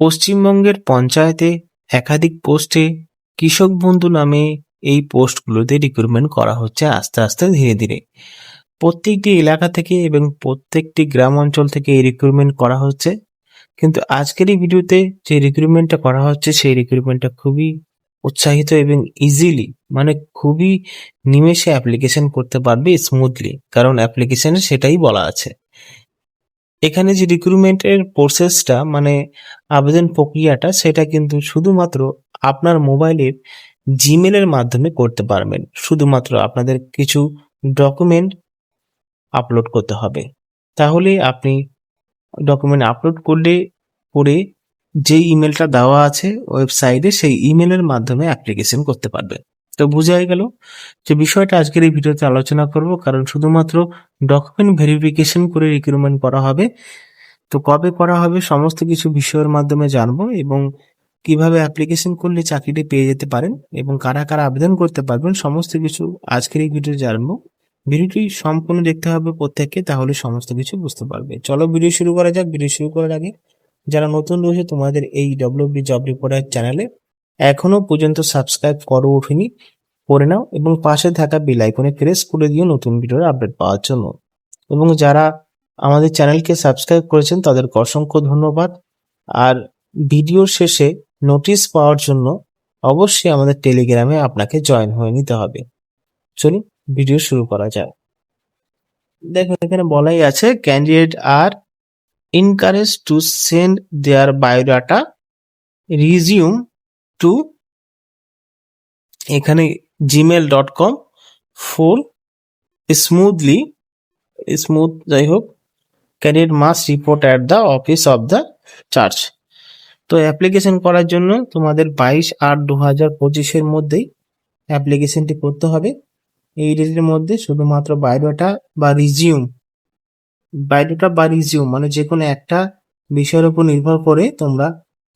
পশ্চিমবঙ্গের পঞ্চায়েতে, একাধিক পোস্টে কৃষক বন্ধু নামে এই পোস্টগুলোতে রিক্রুটমেন্ট করা হচ্ছে আস্তে আস্তে ধীরে ধীরে। প্রত্যেকটি এলাকা থেকে এবং প্রত্যেকটি গ্রাম অঞ্চল থেকে এই রিক্রুটমেন্ট করা হচ্ছে। কিন্তু আজকের এই ভিডিওতে যে রিক্রুটমেন্টটা করা হচ্ছে, সেই রিক্রুটমেন্টটা খুবই উৎসাহিত এবং ইজিলি মানে খুবই নিমেষে অ্যাপ্লিকেশন করতে পারবে স্মুথলি কারণ অ্যাপ্লিকেশনে সেটাই বলা আছে। এখানে যে রিক্রুটমেন্টের প্রসেসটা মানে আবেদন প্রক্রিয়াটা, সেটা কিন্তু শুধুমাত্র আপনার মোবাইলের জিমেলের মাধ্যমে করতে পারবেন। শুধুমাত্র আপনাদের কিছু ডকুমেন্ট আপলোড করতে হবে। তাহলে আপনি ডকুমেন্ট আপলোড করলে, করে যে ইমেলটা দেওয়া আছে ওয়েবসাইটে সেই ইমেলের মাধ্যমে অ্যাপ্লিকেশন করতে পারবেন। তো বোঝাই গেল যে বিষয়টা আজকের এই ভিডিওতে আলোচনা করব, কারণ শুধুমাত্র ডকুমেন্ট ভেরিফিকেশন করে রিক্রুটমেন্ট করা হবে। তো কবে করা হবে সমস্ত কিছু বিষয়ের মাধ্যমে জানব এবং কীভাবে অ্যাপ্লিকেশন করলে চাকরিটি পেয়ে যেতে পারেন এবং কারা কারা আবেদন করতে পারবেন, সমস্ত কিছু আজকের এই ভিডিও জানব। ভিডিওটি সম্পূর্ণ দেখতে হবে প্রত্যেককে, তাহলে সমস্ত কিছু বুঝতে পারবে। চলো ভিডিও শুরু করা যাক। ভিডিও শুরু করার আগে যারা নতুন রয়েছে, তোমাদের এই ডব্লিউবি জব রিপোর্টার চ্যানেলে এখনও পর্যন্ত সাবস্ক্রাইব করো ওঠেনি করে নাও এবং পাশে থাকা বেল আইকনে প্রেস করে দিও নতুন ভিডিওর আপডেট পাওয়ার জন্য। এবং যারা আমাদের চ্যানেলকে সাবস্ক্রাইব করেছেন, তাদেরকে অসংখ্য ধন্যবাদ। আর ভিডিওর শেষে নোটিশ পাওয়ার জন্য অবশ্যই আমাদের টেলিগ্রামে আপনাকে জয়েন হয়ে নিতে হবে। চলুন ভিডিও শুরু করা যাক। দেখুন, এখানে বলাই আছে candidate are encouraged to send their biodata resume to এখানে Gmail dot com for smoothly smooth যাই হোক candidate must report at the office of the church তো অ্যাপ্লিকেশন করার জন্য তোমাদের বাইশ আট দু হাজার পঁচিশের মধ্যেই অ্যাপ্লিকেশনটি করতে হবে। এই ডেটের মধ্যে শুধুমাত্র বায়োডাটা বা রিজিউম বায়োডাটা বা রিজিউম মানে যে কোনো একটা বিষয়ের উপর নির্ভর করে তোমরা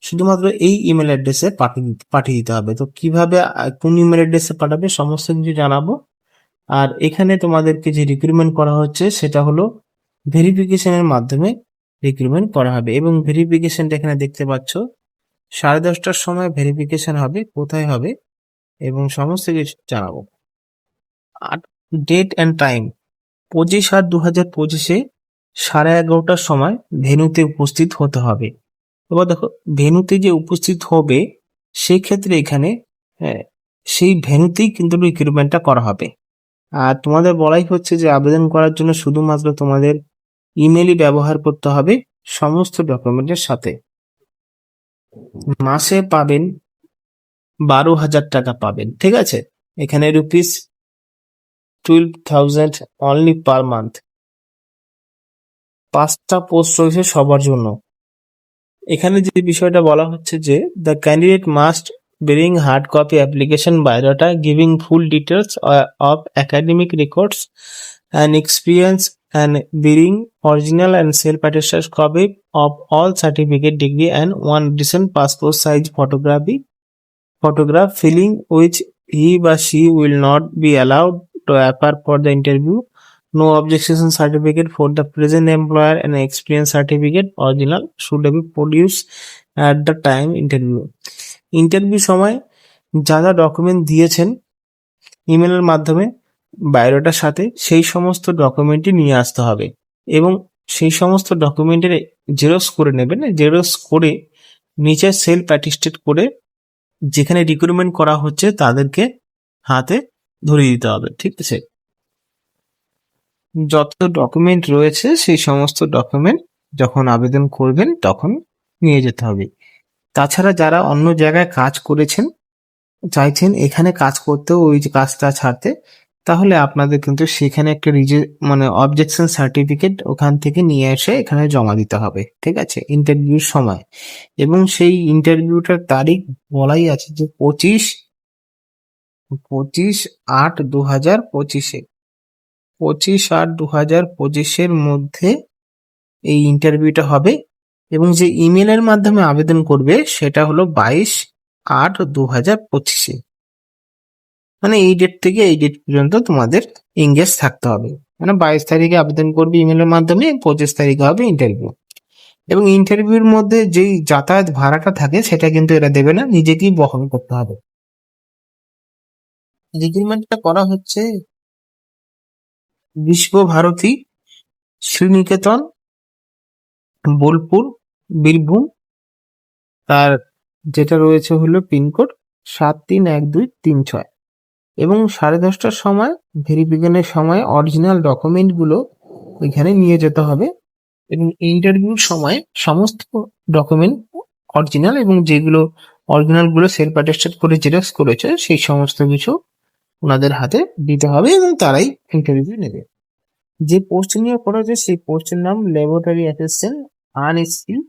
শুধুমাত্র এই ইমেল অ্যাড্রেসে পাঠিয়ে পাঠিয়ে দিতে হবে। তো কীভাবে, কোন ইমেল অ্যাড্রেসে পাঠাবে সমস্ত কিছু জানাব। আর এখানে তোমাদেরকে যে রিক্রুটমেন্ট করা হচ্ছে, সেটা হলো ভেরিফিকেশনের মাধ্যমে রিক্রুটমেন্ট করা হবে। এবং ভেরিফিকেশনটা এখানে দেখতে পাচ্ছ, সাড়ে দশটার সময় ভেরিফিকেশন হবে, কোথায় হবে, এবং সমস্ত কিছু জানাব। আর ডেট অ্যান্ড টাইম পঁচিশ আট দু হাজার পঁচিশে সাড়ে এগারোটার সময় ভেনুতে উপস্থিত হতে হবে। এবার দেখো ভেনুতে যে উপস্থিত হবে সেই ক্ষেত্রে এখানে হ্যাঁ, সেই ভেনুতেই কিন্তু রিক্রুটমেন্টটা করা হবে। আর তোমাদের বলাই হচ্ছে যে আবেদন করার জন্য শুধুমাত্র তোমাদের ইমেলই ব্যবহার করতে হবে সমস্ত ডকুমেন্টের সাথে। মাসে পাবেন বারো হাজার টাকা পাবেন ঠিক আছে? এখানে rupees twelve thousand only per month পাঁচটা পোস্ট রয়েছে সবার জন্য। এখানে যে বিষয়টা বলা হচ্ছে যে the candidate must bearing hard copy application biodata giving full details of academic records and experience and bearing original and self attested copy of all certificate degree and one recent passport size photography photograph filling which he বা she will not be allowed to appear for the interview. No objection certificate for the present employer and experience certificate, original, should be produced at the time interview. Interview সময় যা যা document দিয়েছেন ইমেলের মাধ্যমে বায়োডাটার সাথে সেই সমস্ত ডকুমেন্টই নিয়ে আসতে হবে। এবং সেই সমস্ত ডকুমেন্টের জেরক্স করে নেবেন। জেরক্স করে নিচে সেলফ অ্যাটিস্টেড করে যেখানে রিক্রুটমেন্ট করা হচ্ছে তাদেরকে হাতে ধরিয়ে দিতে হবে। ঠিক আছে? যত ডকুমেন্ট রয়েছে, সেই সমস্ত ডকুমেন্ট যখন আবেদন করবেন, তখন নিয়ে যেতে হবে। তাছাড়া যারা অন্য জায়গায় কাজ করেছেন, চাইছেন এখানে কাজ করতেও ওই কাজটা ছাড়তে, তাহলে আপনাদের কিন্তু সেখানে একটা রিজে মানে অবজেকশন সার্টিফিকেট ওখান থেকে নিয়ে এসে এখানে জমা দিতে হবে, ঠিক আছে? ইন্টারভিউর সময়। এবং সেই ইন্টারভিউটার তারিখ বলাই আছে যে পঁচিশ পঁচিশ আট দু হাজার পঁচিশে। পঁচিশ আট দু হাজার পঁচিশের মধ্যে এই ইন্টারভিউটা হবে এবং যে ইমেলের মাধ্যমে আবেদন করবে সেটা হলো বাইশ আট দু হাজার পঁচিশে। মানে এই ডেট থেকে এই ডেট পর্যন্ত তোমাদের এঙ্গেজ থাকতে হবে। মানে বাইশ তারিখে আবেদন করবে ইমেলের মাধ্যমে, পঁচিশ তারিখে হবে ইন্টারভিউ এবং ইন্টারভিউর মধ্যে যেই যাতায়াত ভাড়াটা থাকে সেটা কিন্তু এরা দেবে না, নিজেকেই বহন করতে হবে। রিক্রুটমেন্টটা করা হচ্ছে বিশ্বভারতী, শ্রীনিকেতন, বোলপুর, বীরভূম। তার যেটা রয়েছে হলো পিনকোড সাত তিন এক দুই তিন ছয়। এবং সাড়ে দশটার সময় ভেরিফিকেশনের সময় অরিজিনাল ডকুমেন্টগুলো ওইখানে নিয়ে যেতে হবে। এবং ইন্টারভিউর সময় সমস্ত ডকুমেন্ট অরিজিনাল এবং যেগুলো অরিজিনালগুলো সেলফ অ্যাটেস্টেড করে জেরক্স করেছে, সেই সমস্ত কিছু ওনাদের হাতে দিতে হবে এবং তারাই ইন্টারভিউ নেবে। যে পোস্ট নিয়ে করা হয়েছে, সেই পোস্টের নাম ল্যাবরেটরি অ্যাসিস্ট্যান্ট আনস্কিল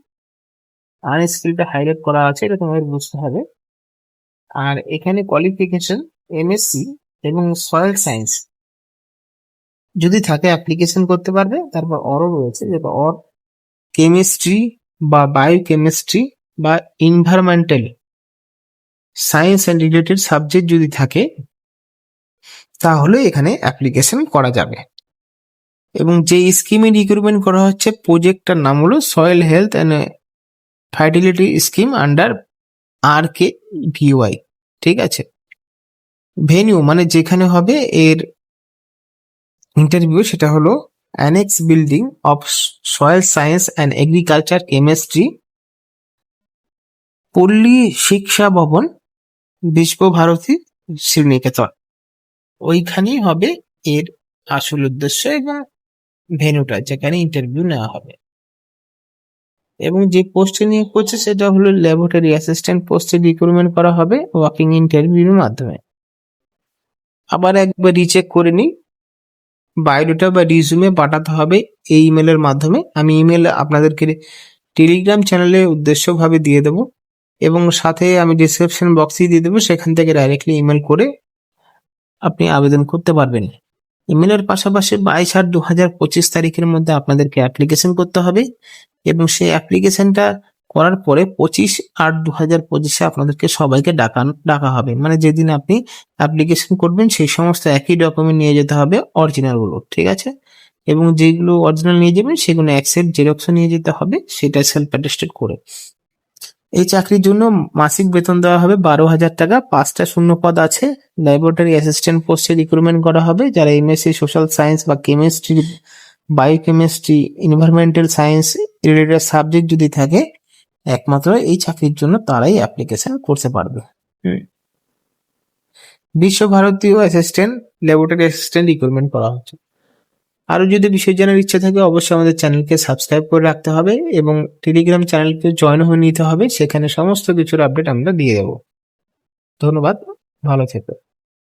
আনস্কিলটা হাইলাইট করা আছে, এটা তোমাদের বুঝতে হবে। আর এখানে কোয়ালিফিকেশন এমএসসি এবং সয়েল সায়েন্স যদি থাকে অ্যাপ্লিকেশন করতে পারবে, তারপর অরও রয়েছে, যেটা অর কেমিস্ট্রি বা বায়োকেমিস্ট্রি বা environmental science and related subject যদি থাকে তাহলে এখানে অ্যাপ্লিকেশন করা যাবে। এবং যে স্কিমে রিক্রুটমেন্ট করা হচ্ছে প্রজেক্টটার নাম হলো soil health and fertility scheme under R K VY ঠিক আছে? ভেনিউ মানে যেখানে হবে, এর ইন্টারভিউ সেটা হলো annex building of soil science and agriculture chemistry Palli Shiksha Bhavana, Visva Bharati, Sriniketan. ওইখানেই হবে এর আসল উদ্দেশ্য এবং ভেনুটা যেখানে ইন্টারভিউ নেওয়া হবে। এবং যে পোস্টে নিয়োগ করছে, সেটা হলো ল্যাবরেটরি অ্যাসিস্ট্যান্ট পোস্টে রিক্রুটমেন্ট করা হবে ওয়াকিং ইন্টারভিউর মাধ্যমে। আবার একবার রিচেক করে নিই। বায়োডাটা বা রিজুমে পাঠাতে হবে এই ইমেলের মাধ্যমে। আমি ইমেল আপনাদেরকে টেলিগ্রাম চ্যানেলে উদ্দেশ্যভাবে দিয়ে দেবো এবং সাথে আমি ডিসক্রিপশন বক্সেই দিয়ে দেবো, সেখান থেকে ডাইরেক্টলি ইমেল করে আপনি আবেদন করতে পারবেন। ইমেলের পাশাপাশি বাইশ আট দু হাজার পঁচিশ তারিখের মধ্যে আপনাদেরকে অ্যাপ্লিকেশন করতে হবে এবং সেই অ্যাপ্লিকেশনটা করার পরে পঁচিশ আট দু হাজার পঁচিশে আপনাদেরকে সবাইকে ডাকা ডাকা হবে। মানে যেদিন আপনি অ্যাপ্লিকেশন করবেন সেই সমস্ত একই ডকুমেন্ট নিয়ে যেতে হবে অরিজিনালগুলো ঠিক আছে? এবং যেগুলো অরিজিনাল নিয়ে যাবেন সেগুলো অ্যাকসেপ্ট জেরক্সও নিয়ে যেতে হবে, সেটা সেলফ অ্যাটেস্টেড করে। এই চাকরির জন্য মাসিক বেতন দেওয়া হবে বারো হাজার টাকা। পাঁচটা শূন্য পদ আছে ল্যাবরেটরি অ্যাসিস্ট্যান্ট পোস্টে রিক্রুটমেন্ট করা হবে। যারা এমএসসি সোশ্যাল সায়েন্স বা chemistry biochemistry environmental science related subject যদি থাকে একমাত্র এই চাকরির জন্য তারাই অ্যাপ্লিকেশন করতে পারবে। বিশ্বভারতীয় অ্যাসিস্ট্যান্ট ল্যাবরেটরি অ্যাসিস্ট্যান্ট রিক্রুটমেন্ট করা হচ্ছে। আরও যদি বিষয় জানার ইচ্ছা থাকে, অবশ্যই আমাদের চ্যানেলকে সাবস্ক্রাইব করে রাখতে হবে এবং টেলিগ্রাম চ্যানেলকে জয়েন হয়ে নিতে হবে। সেখানে সমস্ত কিছুর আপডেট আমরা দিয়ে দেবো। ধন্যবাদ। ভালো থেকো।